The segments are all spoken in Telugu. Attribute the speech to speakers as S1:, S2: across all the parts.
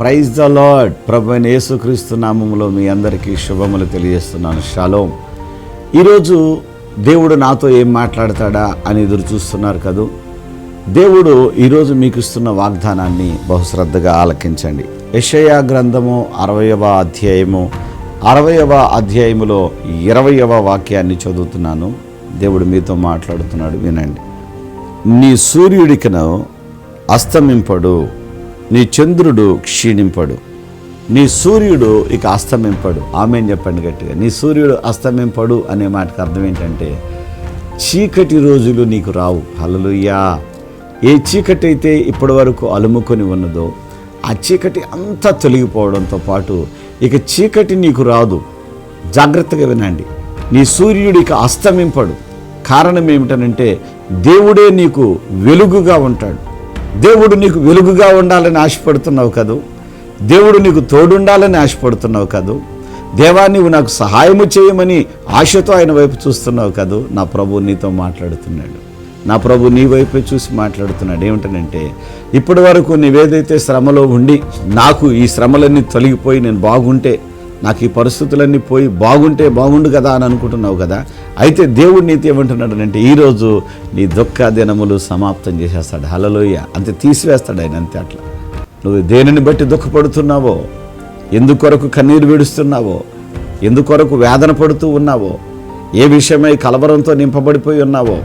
S1: Praise the lord. ప్రభు అయిన యేసుక్రీస్తు నామంలో మీ అందరికీ శుభములు తెలియజేస్తున్నాను. షాలోం. ఈరోజు దేవుడు నాతో ఏం మాట్లాడతాడా అని ఎదురు చూస్తున్నారు కదూ? దేవుడు ఈరోజు మీకు ఇస్తున్న వాగ్దానాన్ని బహుశ్రద్ధగా ఆలకించండి. యషయా గ్రంథము అరవయవ అధ్యాయము అరవయవ అధ్యాయములో ఇరవయవ వాక్యాన్ని చదువుతున్నాను. దేవుడు మీతో మాట్లాడుతున్నాడు వినండి. నీ సూర్యుడికను అస్తమింపడు. నీ చంద్రుడు క్షీణింపడు. నీ సూర్యుడు ఇక అస్తమింపడు. ఆమె చెప్పండి గట్టిగా. నీ సూర్యుడు అస్తమింపడు అనే మాటకు అర్థం ఏంటంటే చీకటి రోజులు నీకు రావు. హలలుయ్యా ఏ చీకటి అయితే ఇప్పటి వరకు అలుముకొని ఉన్నదో ఆ చీకటి అంతా తొలగిపోవడంతో పాటు ఇక చీకటి నీకు రాదు. జాగ్రత్తగా వినండి. నీ సూర్యుడు ఇక అస్తమింపడు. కారణం ఏమిటనంటే దేవుడే నీకు వెలుగుగా ఉంటాడు. దేవుడు నీకు వెలుగుగా ఉండాలని ఆశపడుతున్నావు కదూ? దేవుడు నీకు తోడుండాలని ఆశపడుతున్నావు కదూ? దేవా నువ్వు నాకు సహాయము చేయమని ఆశతో ఆయన వైపు చూస్తున్నావు కదూ? నా ప్రభు నీతో మాట్లాడుతున్నాడు. నా ప్రభు నీ వైపే చూసి మాట్లాడుతున్నాడు. ఏమిటనంటే ఇప్పటి వరకు నీవేదైతే శ్రమలో ఉండి నాకు ఈ శ్రమలన్నీ తొలగిపోయి నేను బాగుంటే నాకు ఈ పరిస్థితులన్నీ పోయి బాగుంటే బాగుండు కదా అని అనుకుంటున్నావు కదా అయితే దేవుడు నీతి ఏమంటున్నాడు అంటే ఈరోజు నీ దుఃఖ దినములు సమాప్తం చేసేస్తాడు. హలలోయ అంతే తీసివేస్తాడు ఆయన అంతే అట్లా. నువ్వు దేనిని బట్టి దుఃఖపడుతున్నావో ఎందుకొరకు కన్నీరు విడుస్తున్నావో ఎందుకొరకు వేదన పడుతూ ఉన్నావో ఏ విషయమై కలవరంతో నింపబడిపోయి ఉన్నావో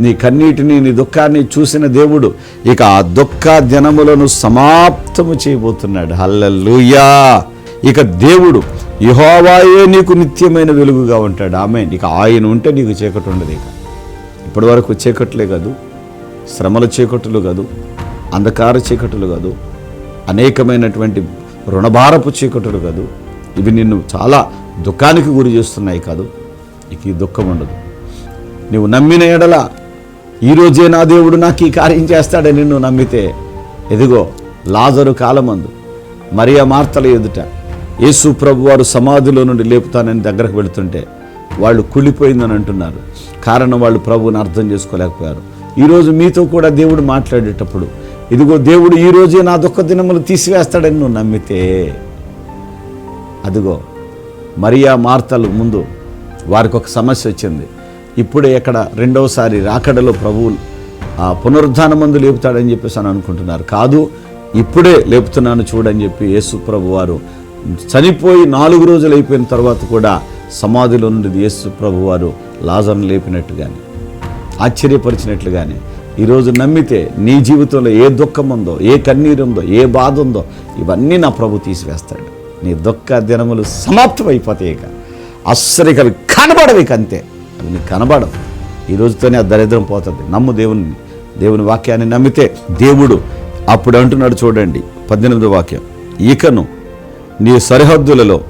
S1: నీ కన్నీటిని నీ దుఃఖాన్ని చూసిన దేవుడు ఇక ఆ దుఃఖ దినములను సమాప్తము చేయబోతున్నాడు. హల్లెలూయా. ఇక దేవుడు యహోవాయే నీకు నిత్యమైన వెలుగుగా ఉంటాడు. ఆమె ఇక ఆయన ఉంటే నీకు చీకటి ఉండదు ఇక. ఇప్పటి వరకు చీకట్లే కాదు. శ్రమల చీకట్లు కాదు. అంధకార చీకటులు కాదు. అనేకమైనటువంటి రుణభారపు చీకటులు కాదు. ఇవి నిన్ను చాలా దుఃఖానికి గురి చేస్తున్నాయి కాదు. ఇక ఈ దుఃఖం ఉండదు. నువ్వు నమ్మిన ఎడల ఈరోజే నా దేవుడు నాకు ఈ కార్యం చేస్తాడని నిన్ను నమ్మితే ఎదిగో లాజరు కాలమందు మరియా మార్తల ఎదుట యేసు ప్రభు వారు సమాధిలో నుండి లేపుతానని దగ్గరకు వెళుతుంటే వాళ్ళు కుళ్ళిపోయిందని అంటున్నారు. కారణం వాళ్ళు ప్రభువుని అర్థం చేసుకోలేకపోయారు. ఈరోజు మీతో కూడా దేవుడు మాట్లాడేటప్పుడు ఇదిగో దేవుడు ఈరోజే నా దుఃఖ దినములు తీసివేస్తాడని నువ్వు నమ్మితే అదిగో మరియా మార్తలు ముందు వారికి ఒక సమస్య వచ్చింది. ఇప్పుడే ఎక్కడ రెండవసారి రాకడలో ప్రభువు ఆ పునరుద్ధాన మందు లేపుతాడని చెప్పేసి అని అనుకుంటున్నారు. కాదు ఇప్పుడే లేపుతున్నాను చూడని చెప్పి యేసు ప్రభు వారు చనిపోయి నాలుగు రోజులు అయిపోయిన తర్వాత కూడా సమాధిలో నుండి యేసు ప్రభు వారు లాజర్ను లేపినట్టుగానే ఆశ్చర్యపరిచినట్లుగానే ఈరోజు నమ్మితే నీ జీవితంలో ఏ దుఃఖం ఉందో ఏ కన్నీరు ఉందో ఏ బాధ ఉందో ఇవన్నీ నా ప్రభు తీసివేస్తాడు. నీ దుఃఖ దినములు సమాప్తం అయిపోతాయి ఇక అస్సలు అవి కనబడవు ఇక అంతే. అవి నీకు కనబడవు. ఈ రోజుతోనే ఆ దరిద్రం పోతుంది. నమ్ము దేవుని దేవుని వాక్యాన్ని నమ్మితే దేవుడు అప్పుడు అంటున్నాడు చూడండి. పద్దెనిమిది వాక్యం. ఇకను నీ సరిహద్దులలో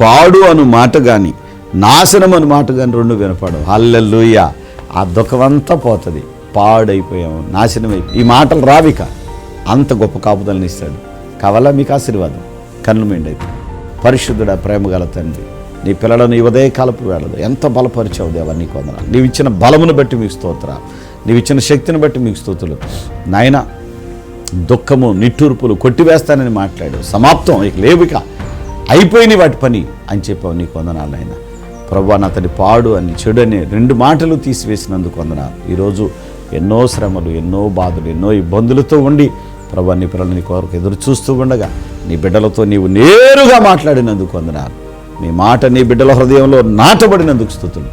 S1: పాడు అను మాట కానీ నాశనం అను మాట కానీ రెండు వినపడవు. హల్లెలూయ. ఆ దుఃఖమంతా పోతుంది. పాడైపోయాము నాశనం అయిపోయి ఈ మాటలు రావిక అంత గొప్ప కాపుదలని ఇస్తాడు. కావాలా మీకు ఆశీర్వాదం? కన్ను మెండైతే పరిశుద్ధుడ ప్రేమ గల తండ్రి నీ పిల్లలను ఈ ఉదయ కాలపు వేళదు ఎంత బలపరిచావు దేవా నీకు వందనాలు నీవు ఇచ్చిన బలమును బట్టి మీకు స్తోత్ర నీవు ఇచ్చిన శక్తిని బట్టి మీకు స్తోతులు నాయనా దుఃఖము నిట్టూర్పులు కొట్టివేస్తానని మాట్లాడు సమాప్తం. ఇక లేవిక అయిపోయిన వాటి పని అని చెప్పావు నీకు వందనాలు ఆయన ప్రభు అతని పాడు అని చెడు అని రెండు మాటలు తీసివేసినందుకు వందనాలు. ఈరోజు ఎన్నో శ్రమలు ఎన్నో బాధలు ఎన్నో ఇబ్బందులతో ఉండి ప్రభు నీ పిల్లలు కొరకు ఎదురు చూస్తూ ఉండగా నీ బిడ్డలతో నీవు నేరుగా మాట్లాడినందుకు వందనాలు. నీ మాట నీ బిడ్డల హృదయంలో నాటబడినందుకు స్థుతులు.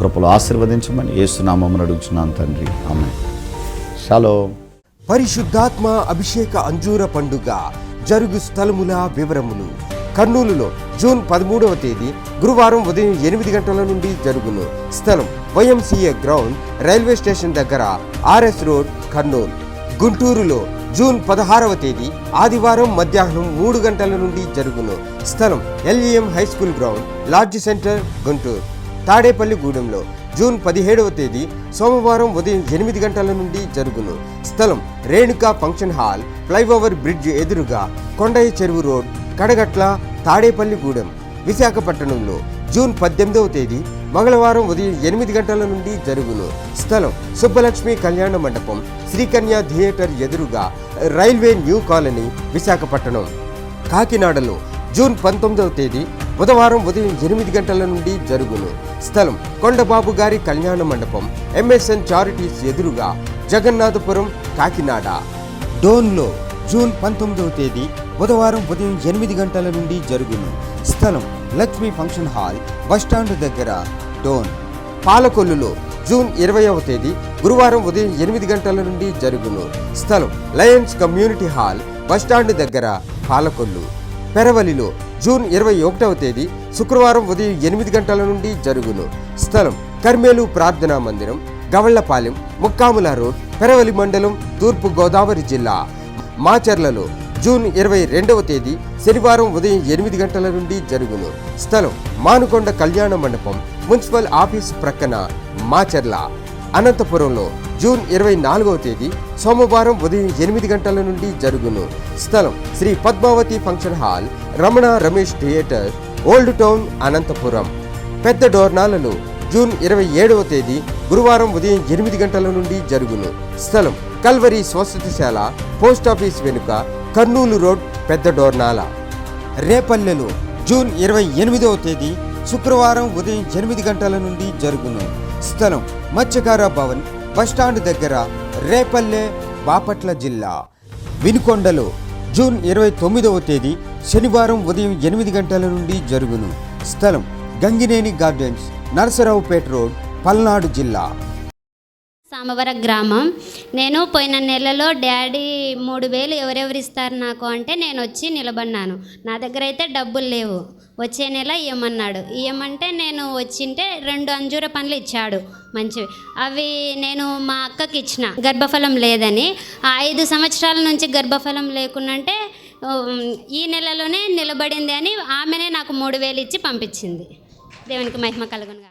S1: కృపలు ఆశీర్వదించమని ఏసునామని అడుగుచున్నాను తండ్రి. ఆమె షలో
S2: పరిశుద్ధాత్మ అభిషేక అంజూర పండుగ జరుగు స్థలముల వివరములు. కర్నూలులో జూన్ పదమూడవ తేదీ గురువారం ఉదయం ఎనిమిది గంటల నుండి జరుగును. స్థలం వైఎంసీఏ గ్రౌండ్ రైల్వే స్టేషన్ దగ్గర ఆర్ఎస్ రోడ్ కర్నూలు. గుంటూరులో జూన్ పదహారవ తేదీ ఆదివారం మధ్యాహ్నం మూడు గంటల నుండి జరుగును. స్థలం LEM high school ground lodge centre Guntur. తాడేపల్లిగూడెంలో June పదిహేడవ తేదీ సోమవారం ఉదయం ఎనిమిది గంటల నుండి జరుగును. స్థలం Renuka function hall flyover bridge ఎదురుగా కొండయ్య చెరువు రోడ్ కడగట్ల తాడేపల్లిగూడెం విశాఖపట్నంలో జూన్ పద్దెనిమిదవ తేదీ మంగళవారం ఉదయం ఎనిమిది గంటల నుండి జరుగును. స్థలం సుబ్బలక్ష్మి కళ్యాణ మండపం శ్రీకన్య థియేటర్ ఎదురుగా రైల్వే న్యూ కాలనీ విశాఖపట్నం. కాకినాడలో జూన్ పంతొమ్మిదవ తేదీ బుధవారం ఉదయం ఎనిమిది గంటల నుండి జరుగును. స్థలం కొండబాబు గారి కళ్యాణ మండపం ఎంఎస్ఎన్ చారిటీస్ ఎదురుగా జగన్నాథపురం కాకినాడ. డోన్లో జూన్ పంతొమ్మిదవ తేదీ బుధవారం ఉదయం ఎనిమిది గంటల నుండి జరుగును. స్థలం లక్ష్మీ ఫంక్షన్ హాల్ బస్టాండ్ దగ్గర డోన్. పాలకొల్లులో జూన్ ఇరవైవ తేదీ గురువారం ఉదయం ఎనిమిది గంటల నుండి జరుగును. స్థలం లయన్స్ కమ్యూనిటీ హాల్ బస్టాండ్ దగ్గర పాలకొల్లు. పెరవలిలో జూన్ ఇరవై ఒకటవ తేదీ శుక్రవారం ఉదయం ఎనిమిది గంటల నుండి జరుగును. స్థలం కర్మేలు ప్రార్థనా మందిరం గవళ్ళపాలెం ముక్కాముల రోడ్ పెరవలి మండలం తూర్పు గోదావరి జిల్లా. మాచర్లలో జూన్ ఇరవై రెండవ తేదీ శనివారం ఉదయం ఎనిమిది గంటల నుండి జరుగును. స్థలం మానుకొండ కళ్యాణ మండపం మున్సిపల్ ఆఫీస్ ప్రక్కన మాచర్ల. అనంతపురంలో జూన్ ఇరవై నాలుగవ తేదీ సోమవారం ఉదయం ఎనిమిది గంటల నుండి జరుగును. స్థలం Sri Padmavathi function hall Ramana Ramesh theatre old town Anantapur. పెద్ద డోర్నాలలో జూన్ ఇరవై ఏడవ తేదీ గురువారం ఉదయం ఎనిమిది గంటల నుండి జరుగును. స్థలం కల్వరి స్వస్థతిశాల పోస్ట్ ఆఫీస్ వెనుక కర్నూలు రోడ్ పెద్ద డోర్నాల. రేపల్లెలో జూన్ ఇరవై ఎనిమిదవ తేదీ శుక్రవారం ఉదయం ఎనిమిది గంటల నుండి జరుగును. స్థలం మత్స్యకార భవన్ బస్టాండ్ దగ్గర రేపల్లె బాపట్ల జిల్లా. వినుకొండలో జూన్ ఇరవై తొమ్మిదవ తేదీ శనివారం ఉదయం ఎనిమిది గంటల నుండి జరుగును. స్థలం గంగినేని గార్డెన్స్ నరసరావుపేట రోడ్ పల్నాడు జిల్లా.
S3: సామవరం గ్రామం. నేను పోయిన నెలలో డాడీ మూడు వేలు ఎవరెవరు ఇస్తారు నాకు అంటే నేను వచ్చి నిలబడినాను. నా దగ్గర అయితే డబ్బులు లేవు. వచ్చే నెల ఇవ్వమన్నాడు ఇవ్వమంటే నేను వచ్చింటే రెండు అంజూర పండ్లు ఇచ్చాడు. మంచివి. అవి నేను మా అక్కకి ఇచ్చిన. గర్భఫలం లేదని. ఐదు సంవత్సరాల నుంచి గర్భఫలం లేకుండంటే ఈ నెలలోనే నిలబడింది అని ఆమెనే నాకు మూడు వేలు ఇచ్చి పంపించింది. దేవునికి మహిమ కలుగునుగా.